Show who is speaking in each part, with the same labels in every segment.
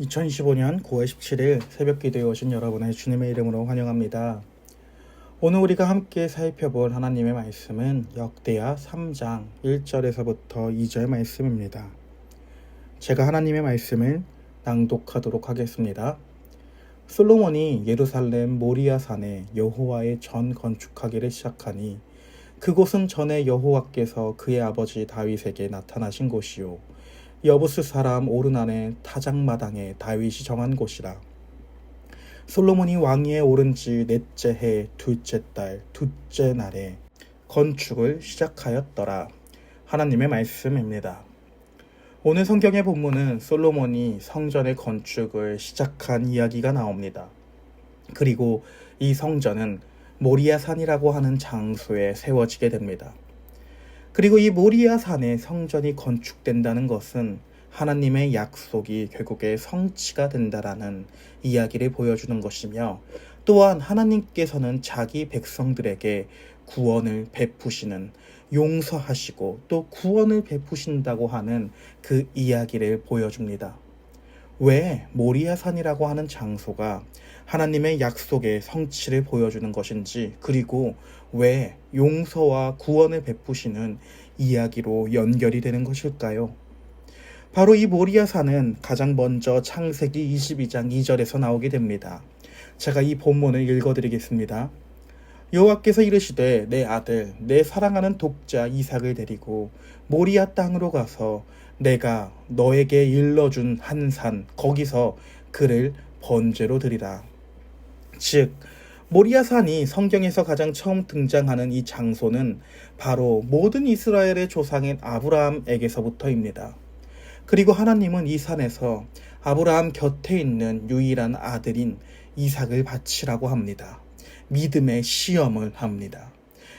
Speaker 1: 2025년 9월 17일 새벽 기도에 오신 여러분의 주님의 이름으로 환영합니다. 오늘 우리가 함께 살펴볼 하나님의 말씀은 역대하 3장 1절에서부터 2절 말씀입니다. 제가 하나님의 말씀을 낭독하도록 하겠습니다. 솔로몬이 예루살렘 모리아 산에 여호와의 전 건축하기를 시작하니 그곳은 전에 여호와께서 그의 아버지 다윗에게 나타나신 곳이요 여부스 사람 오르난의 타작마당에 다윗이 정한 곳이라. 솔로몬이 왕위에 오른 지 넷째 해 둘째 달 둘째 날에 건축을 시작하였더라. 하나님의 말씀입니다. 오늘 성경의 본문은 솔로몬이 성전의 건축을 시작한 이야기가 나옵니다. 그리고 이 성전은 모리아 산이라고 하는 장소에 세워지게 됩니다. 그리고 이 모리아 산에 성전이 건축된다는 것은 하나님의 약속이 결국에 성취가 된다라는 이야기를 보여주는 것이며 또한 하나님께서는 자기 백성들에게 구원을 베푸시는 용서하시고 또 구원을 베푸신다고 하는 그 이야기를 보여줍니다. 왜 모리아 산이라고 하는 장소가 하나님의 약속의 성취를 보여주는 것인지 그리고 왜 용서와 구원을 베푸시는 이야기로 연결이 되는 것일까요? 바로 이 모리아 산은 가장 먼저 창세기 22장 2절에서 나오게 됩니다. 제가 이 본문을 읽어드리겠습니다. 여호와께서 이르시되 내 아들 내 사랑하는 독자 이삭을 데리고 모리아 땅으로 가서 내가 너에게 일러준 한 산 거기서 그를 번제로 드리라. 즉 모리아 산이 성경에서 가장 처음 등장하는 이 장소는 바로 모든 이스라엘의 조상인 아브라함에게서부터입니다. 그리고 하나님은 이 산에서 아브라함 곁에 있는 유일한 아들인 이삭을 바치라고 합니다. 믿음의 시험을 합니다.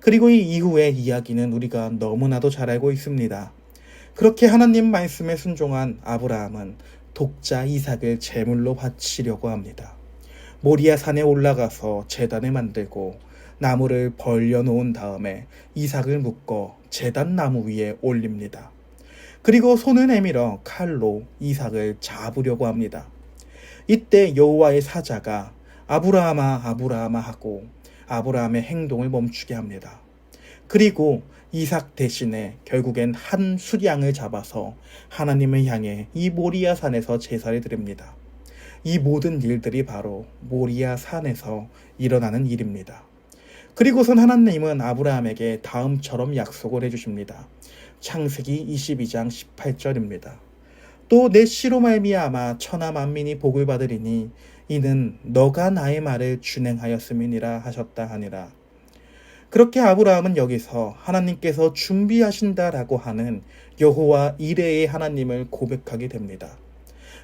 Speaker 1: 그리고 이 이후의 이야기는 우리가 너무나도 잘 알고 있습니다. 그렇게 하나님 말씀에 순종한 아브라함은 독자 이삭을 제물로 바치려고 합니다. 모리아 산에 올라가서 제단을 만들고 나무를 벌려 놓은 다음에 이삭을 묶어 제단 나무 위에 올립니다. 그리고 손을 내밀어 칼로 이삭을 잡으려고 합니다. 이때 여호와의 사자가 아브라함아 아브라함아 하고 아브라함의 행동을 멈추게 합니다. 그리고 이삭 대신에 결국엔 한 수량을 잡아서 하나님을 향해 이 모리아 산에서 제사를 드립니다. 이 모든 일들이 바로 모리아 산에서 일어나는 일입니다. 그리고선 하나님은 아브라함에게 다음처럼 약속을 해주십니다. 창세기 22장 18절입니다. 또 내 씨로 말미암아 천하 만민이 복을 받으리니 이는 너가 나의 말을 준행하였음이니라 하셨다 하니라. 그렇게 아브라함은 여기서 하나님께서 준비하신다라고 하는 여호와 이레의 하나님을 고백하게 됩니다.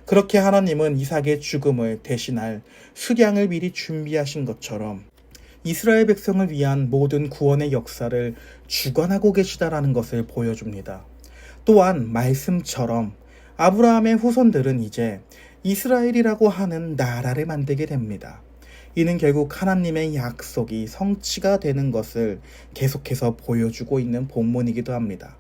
Speaker 1: 그렇게 하나님은 이삭의 죽음을 대신할 수량을 미리 준비하신 것처럼 이스라엘 백성을 위한 모든 구원의 역사를 주관하고 계시다라는 것을 보여줍니다. 또한 말씀처럼 아브라함의 후손들은 이제 이스라엘이라고 하는 나라를 만들게 됩니다. 이는 결국 하나님의 약속이 성취가 되는 것을 계속해서 보여주고 있는 본문이기도 합니다.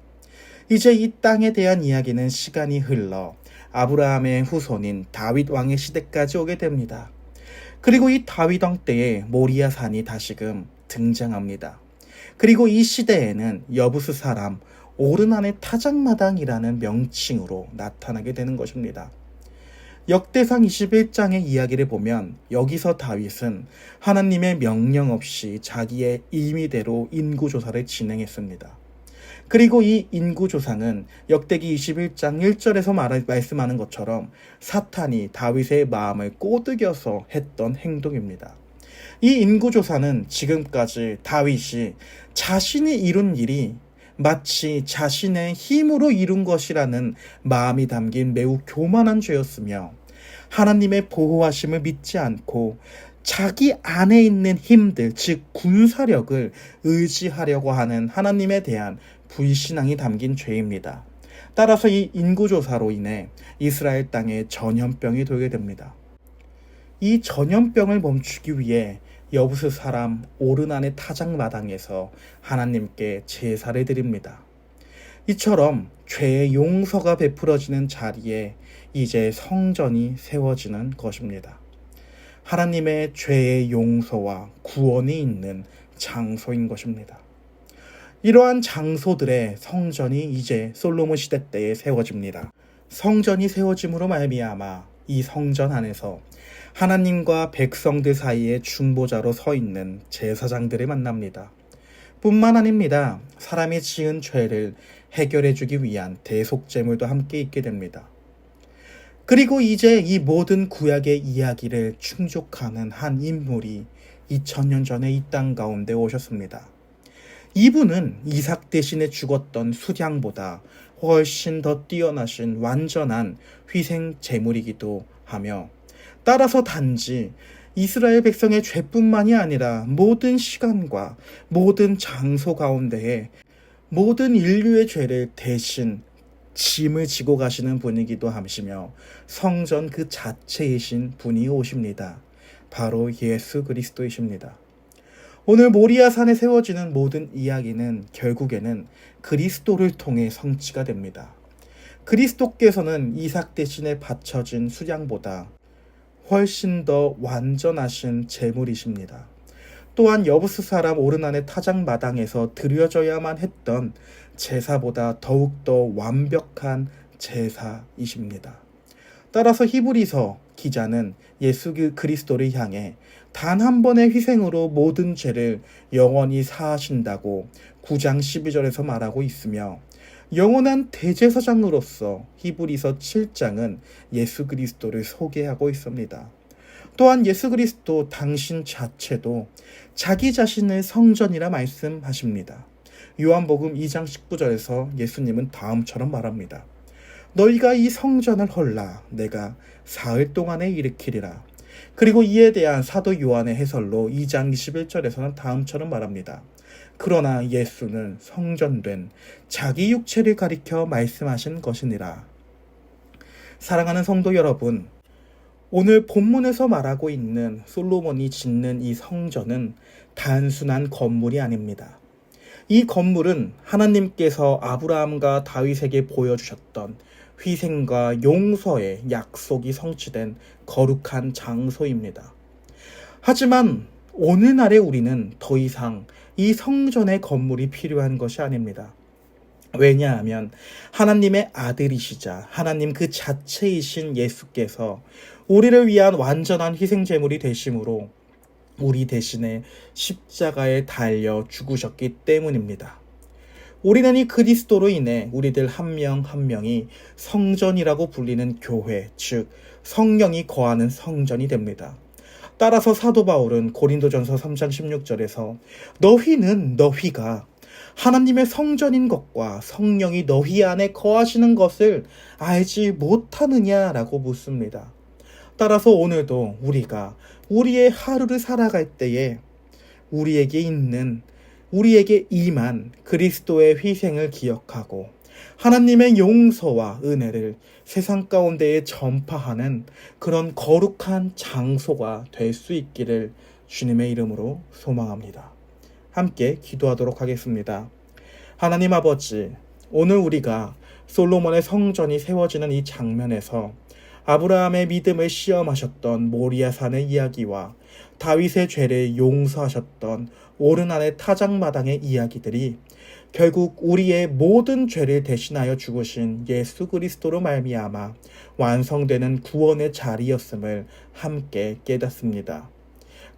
Speaker 1: 이제 이 땅에 대한 이야기는 시간이 흘러 아브라함의 후손인 다윗 왕의 시대까지 오게 됩니다. 그리고 이 다윗 왕 때에 모리아 산이 다시금 등장합니다. 그리고 이 시대에는 여부스 사람 오르난의 타작마당이라는 명칭으로 나타나게 되는 것입니다. 역대상 21장의 이야기를 보면 여기서 다윗은 하나님의 명령 없이 자기의 임의대로 인구조사를 진행했습니다. 그리고 이 인구조사는 역대기 21장 1절에서 말, 말씀하는 것처럼 사탄이 다윗의 마음을 꼬드겨서 했던 행동입니다. 이 인구조사는 지금까지 다윗이 자신이 이룬 일이 마치 자신의 힘으로 이룬 것이라는 마음이 담긴 매우 교만한 죄였으며 하나님의 보호하심을 믿지 않고 자기 안에 있는 힘들, 즉 군사력을 의지하려고 하는 하나님에 대한 불신앙이 담긴 죄입니다. 따라서 이 인구조사로 인해 이스라엘 땅에 전염병이 돌게 됩니다. 이 전염병을 멈추기 위해 여부스 사람 오르난의 타작 마당에서 하나님께 제사를 드립니다. 이처럼 죄의 용서가 베풀어지는 자리에 이제 성전이 세워지는 것입니다. 하나님의 죄의 용서와 구원이 있는 장소인 것입니다. 이러한 장소들의 성전이 이제 솔로몬 시대 때에 세워집니다. 성전이 세워짐으로 말미암아 이 성전 안에서 하나님과 백성들 사이에 중보자로 서 있는 제사장들을 만납니다. 뿐만 아닙니다. 사람이 지은 죄를 해결해 주기 위한 대속제물도 함께 있게 됩니다. 그리고 이제 이 모든 구약의 이야기를 충족하는 한 인물이 2000년 전에 이 땅 가운데 오셨습니다. 이분은 이삭 대신에 죽었던 수량보다 훨씬 더 뛰어나신 완전한 희생 제물이기도 하며 따라서 단지 이스라엘 백성의 죄뿐만이 아니라 모든 시간과 모든 장소 가운데에 모든 인류의 죄를 대신 짐을 지고 가시는 분이기도 하시며 성전 그 자체이신 분이 오십니다. 바로 예수 그리스도이십니다. 오늘 모리아 산에 세워지는 모든 이야기는 결국에는 그리스도를 통해 성취가 됩니다. 그리스도께서는 이삭 대신에 바쳐진 수량보다 훨씬 더 완전하신 제물이십니다. 또한 여부스 사람 오르난의 타작 마당에서 드려져야만 했던 제사보다 더욱더 완벽한 제사이십니다. 따라서 히브리서 기자는 예수 그 그리스도를 향해 단 한 번의 희생으로 모든 죄를 영원히 사하신다고 9장 12절에서 말하고 있으며 영원한 대제사장으로서 히브리서 7장은 예수 그리스도를 소개하고 있습니다. 또한 예수 그리스도 당신 자체도 자기 자신을 성전이라 말씀하십니다. 요한복음 2장 19절에서 예수님은 다음처럼 말합니다. 너희가 이 성전을 헐라 내가 사흘 동안에 일으키리라. 그리고 이에 대한 사도 요한의 해설로 2장 21절에서는 다음처럼 말합니다. 그러나 예수는 성전된 자기 육체를 가리켜 말씀하신 것이니라. 사랑하는 성도 여러분, 오늘 본문에서 말하고 있는 솔로몬이 짓는 이 성전은 단순한 건물이 아닙니다. 이 건물은 하나님께서 아브라함과 다윗에게 보여주셨던 희생과 용서의 약속이 성취된 거룩한 장소입니다. 하지만 오늘날의 우리는 더 이상 이 성전의 건물이 필요한 것이 아닙니다. 왜냐하면 하나님의 아들이시자 하나님 그 자체이신 예수께서 우리를 위한 완전한 희생 제물이 되심으로 우리 대신에 십자가에 달려 죽으셨기 때문입니다. 우리는 이 그리스도로 인해 우리들 한 명한 명이 성전이라고 불리는 교회, 즉 성령이 거하는 성전이 됩니다. 따라서 사도 바울은 고린도전서 3장 16절에서 너희는 너희가 하나님의 성전인 것과 성령이 너희 안에 거하시는 것을 알지 못하느냐라고 묻습니다. 따라서 오늘도 우리가 우리의 하루를 살아갈 때에 우리에게 있는 우리에게 임한 그리스도의 희생을 기억하고 하나님의 용서와 은혜를 세상 가운데에 전파하는 그런 거룩한 장소가 될 수 있기를 주님의 이름으로 소망합니다. 함께 기도하도록 하겠습니다. 하나님 아버지, 오늘 우리가 솔로몬의 성전이 세워지는 이 장면에서 아브라함의 믿음을 시험하셨던 모리아산의 이야기와 다윗의 죄를 용서하셨던 오르난의 타작마당의 이야기들이 결국 우리의 모든 죄를 대신하여 죽으신 예수 그리스도로 말미암아 완성되는 구원의 자리였음을 함께 깨닫습니다.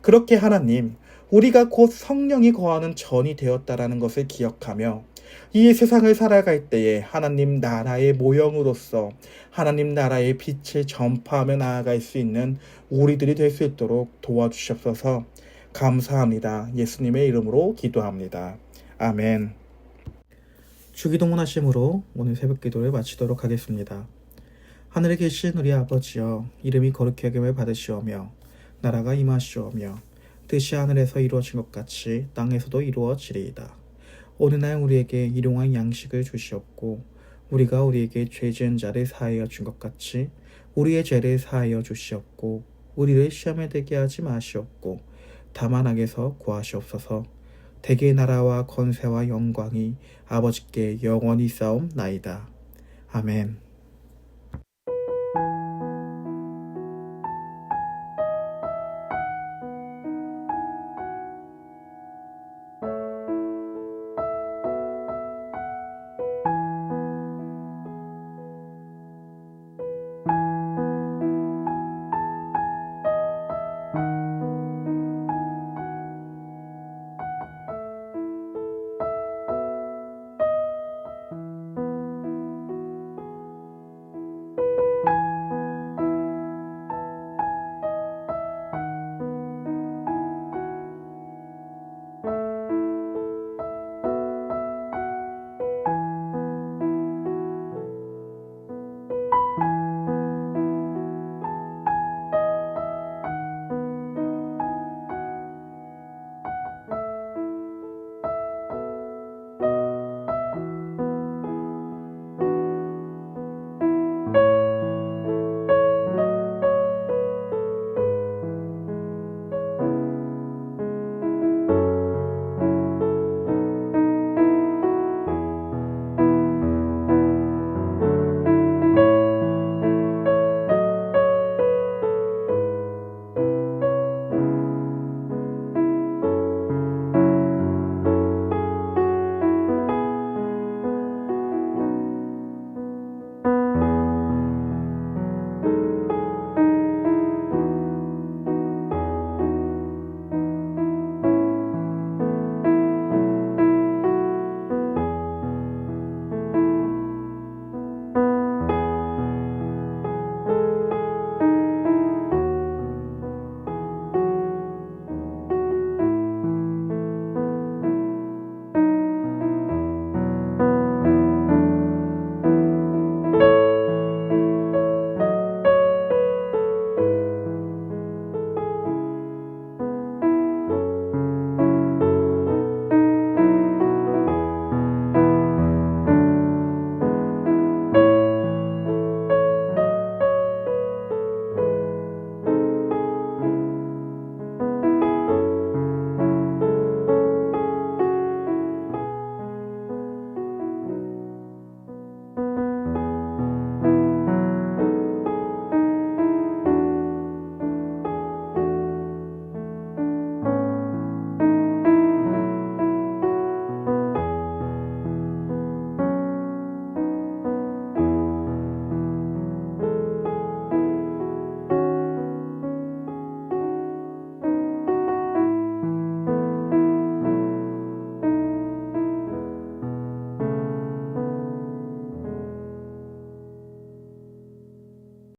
Speaker 1: 그렇게 하나님, 우리가 곧 성령이 거하는 전이 되었다라는 것을 기억하며 이 세상을 살아갈 때에 하나님 나라의 모형으로서 하나님 나라의 빛을 전파하며 나아갈 수 있는 우리들이 될 수 있도록 도와주시옵소서 감사합니다. 예수님의 이름으로 기도합니다. 아멘. 주기도문 하심으로 오늘 새벽 기도를 마치도록 하겠습니다. 하늘에 계신 우리 아버지여 이름이 거룩히 여김을 받으시오며 나라가 임하시오며 뜻이 하늘에서 이루어진 것 같이 땅에서도 이루어지리이다. 오늘날 우리에게 일용할 양식을 주시옵고 우리가 우리에게 죄 지은 자를 사하여 준 것 같이 우리의 죄를 사하여 주시옵고 우리를 시험에 들게 하지 마시옵고 다만 악에서 구하시옵소서 대개 나라와 권세와 영광이 아버지께 영원히 싸움 나이다. 아멘.